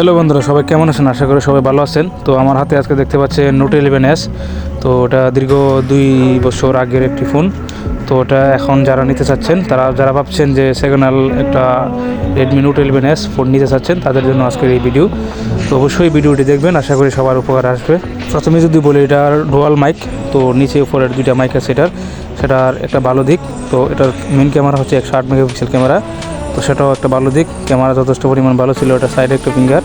Hello বন্ধুরা, সবাই কেমন আছেন? আশা করি সবাই ভালো আছেন। তো আমার হাতে আজকে দেখতে পাচ্ছেন নোট ইলেভেন এস তো ওটা দীর্ঘ দুই বছর আগের একটি ফোন। তো ওটা এখন যারা নিতে চাচ্ছেন, তারা যারা ভাবছেন যে সেকেন্ড একটা Redmi Note eleven S phone নিতে চাচ্ছেন, তাদের জন্য আজকের এই ভিডিও তো অবশ্যই ভিডিওটি দেখবেন, আশা করি সবার উপকার আসবে। প্রথমে যদি বলি, এটার ডোয়াল মাইক তো নিচে উপরের দুইটা মাইক আছে এটার। সেটার একটা ভালো দিক, তো এটার মেন ক্যামেরা হচ্ছে একশো আট মেগাপিক্সেল ক্যামেরা তো সেটাও একটা ভালো দিক। ক্যামেরা যথেষ্ট পরিমাণ ভালো ছিল এটা সাইডে একটা ফিঙ্গার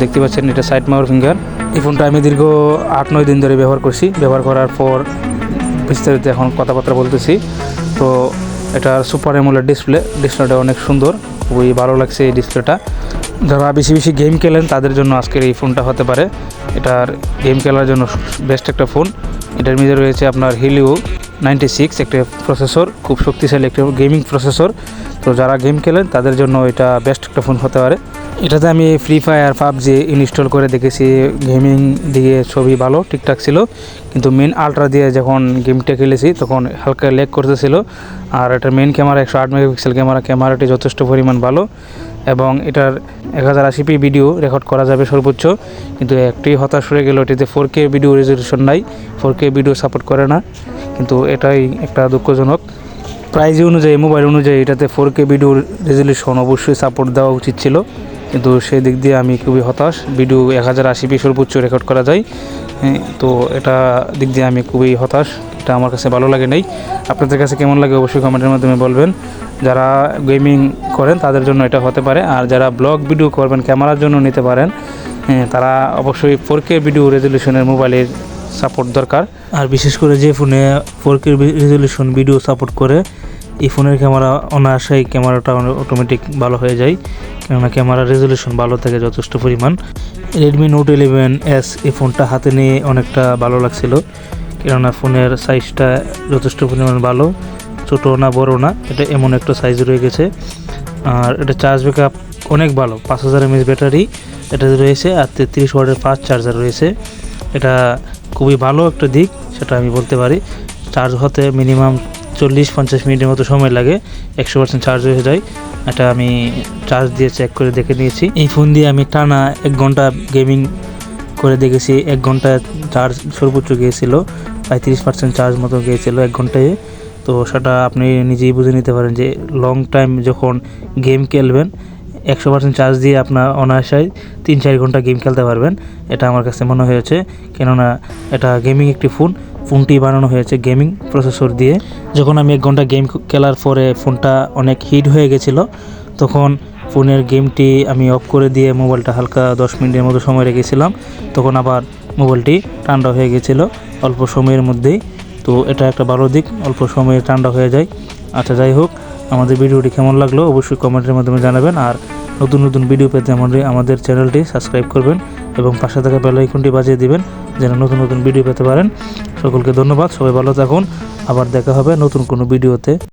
দেখতে পাচ্ছেন এটা সাইড মাউর ফিঙ্গার এই ফোনটা আমি দীর্ঘ আট, নয় দিন ধরে ব্যবহার করছি। ব্যবহার করার পর বিস্তারিত এখন কথাবার্তা বলতেছি। তো এটার সুপার এমোলের ডিসপ্লে ডিসপ্লেটা অনেক সুন্দর। খুবই ভালো লাগছে এই ডিসপ্লেটা যারা বেশি বেশি গেম খেলেন, তাদের জন্য আজকের এই ফোনটা হতে পারে। এটার গেম খেলার জন্য বেস্ট একটা ফোন এটার মধ্যে রয়েছে আপনার হিলিও নাইনটি সিক্স একটা প্রসেসর খুব শক্তিশালী একটা গেমিং প্রসেসর তো যারা গেম খেলেন, তাদের জন্য এটা বেস্ট একটা ফোন হতে পারে। এটাতে আমি ফ্রি ফায়ার পাবজি ইনস্টল করে দেখেছি। গেমিং দিয়ে ছবি ভালো, ঠিকঠাক ছিল। কিন্তু মেন আলট্রা দিয়ে যখন গেমটা খেলেছি, তখন হালকা লেগ করতেছিল। আর এটার মেন ক্যামেরা একশো আট মেগাপিক্সেল ক্যামেরা ক্যামেরাটি যথেষ্ট পরিমাণ ভালো। এবং এটার এক হাজার আশি পি ভিডিও রেকর্ড করা যাবে সর্বোচ্চ। কিন্তু একটি হতাশ হয়ে গেল, এটিতে ফোর কে ভিডিও রেজলিউশন নাই। ফোর কে ভিডিও সাপোর্ট করে না। কিন্তু এটাই একটা দুঃখজনক। প্রাইজ অনুযায়ী মোবাইল অনুযায়ী এটাতে ফোর কে ভিডিও রেজলিউশন অবশ্যই সাপোর্ট দেওয়া উচিত ছিল। কিন্তু সেই দিক দিয়ে আমি খুবই হতাশ। ভিডিও এক হাজার আশি পি সর্বোচ্চ রেকর্ড করা যায়। হ্যাঁ, তো এটা দিক দিয়ে আমি খুবই হতাশ। এটা আমার কাছে ভালো লাগে নাই। আপনাদের কাছে কেমন লাগে অবশ্যই কমেন্টের মাধ্যমে বলবেন। যারা গেমিং করেন তাদের জন্য এটা হতে পারে। আর যারা ব্লগ ভিডিও করবেন ক্যামেরার জন্য নিতে পারেন হ্যাঁ, তারা অবশ্যই ফোর কে ভিডিও রেজলিউশনের মোবাইলের সাপোর্ট দরকার। আর বিশেষ করে যে ফোনে four K resolution video support করে, এই ফোনের ক্যামেরা অনায়াসেই ক্যামেরাটা অটোমেটিক ভালো হয়ে যায়। কেননা ক্যামেরার রেজলিউশন ভালো থাকে যথেষ্ট পরিমাণ। রেডমি নোট ইলেভেন এস এই ফোনটা হাতে নিয়ে অনেকটা ভালো লাগছিল। কেননা ফোনের সাইজটা যথেষ্ট পরিমাণ ভালো ছোটো না বড় না, এটা এমন একটা সাইজ রয়ে গেছে। আর এটা চার্জ ব্যাকআপ অনেক ভালো, পাঁচ হাজার এমএস ব্যাটারি এটা রয়েছে আর তেত্রিশ ওয়ার্ডের ফাস্ট চার্জার রয়েছে। এটা খুবই ভালো একটা দিক, সেটা আমি বলতে পারি। চার্জ হতে মিনিমাম চল্লিশ পঞ্চাশ মিনিটের মতো সময় লাগে, একশো পার্সেন্ট চার্জ হয়ে যায়। এটা আমি চার্জ দিয়ে চেক করে দেখে নিয়েছি। এই ফোন দিয়ে আমি টানা এক ঘণ্টা গেমিং করে দেখেছি। এক ঘণ্টা চার্জ সর্বোচ্চ গিয়েছিল, পঁয়ত্রিশ পার্সেন্ট চার্জ মতো গিয়েছিল এক ঘন্টায়। তো সেটা আপনি নিজেই বুঝে নিতে পারেন যে লং টাইম যখন গেম খেলবেন একশো পার্সেন্ট চার্জ দিয়ে আপনার অনায়াসায় তিন চার ঘণ্টা গেম খেলতে পারবেন। এটা আমার কাছে মনে হয়েছে। কেননা এটা গেমিং একটি ফোন ফোনটি বানানো হয়েছে গেমিং প্রসেসর দিয়ে। যখন আমি এক ঘণ্টা গেম খেলার পরে ফোনটা অনেক হিট হয়ে গেছিল, তখন ফোনের গেমটি আমি অফ করে দিয়ে মোবাইলটা হালকা দশ মিনিটের মতো সময় রেখেছিলাম। তখন আবার মোবাইলটি ঠান্ডা হয়ে গেছিল অল্প সময়ের মধ্যেই। তো এটা একটা ভালো দিক। অল্প সময়ে ঠান্ডা হয়ে যায়। আচ্ছা যাই হোক। আমাদের ভিডিওটি কেমন লাগল অবশ্যই কমেন্টের মাধ্যমে জানাবেন আর নতুন নতুন ভিডিও পেতে আমাদের আমাদের চ্যানেলটি সাবস্ক্রাইব করবেন এবং পাশে থাকা বেল আইকনটি বাজিয়ে দিবেন যেন নতুন নতুন ভিডিও পেতে পারেন। সকলকে ধন্যবাদ, সবাই ভালো থাকুন। আবার দেখা হবে নতুন কোনো ভিডিওতে।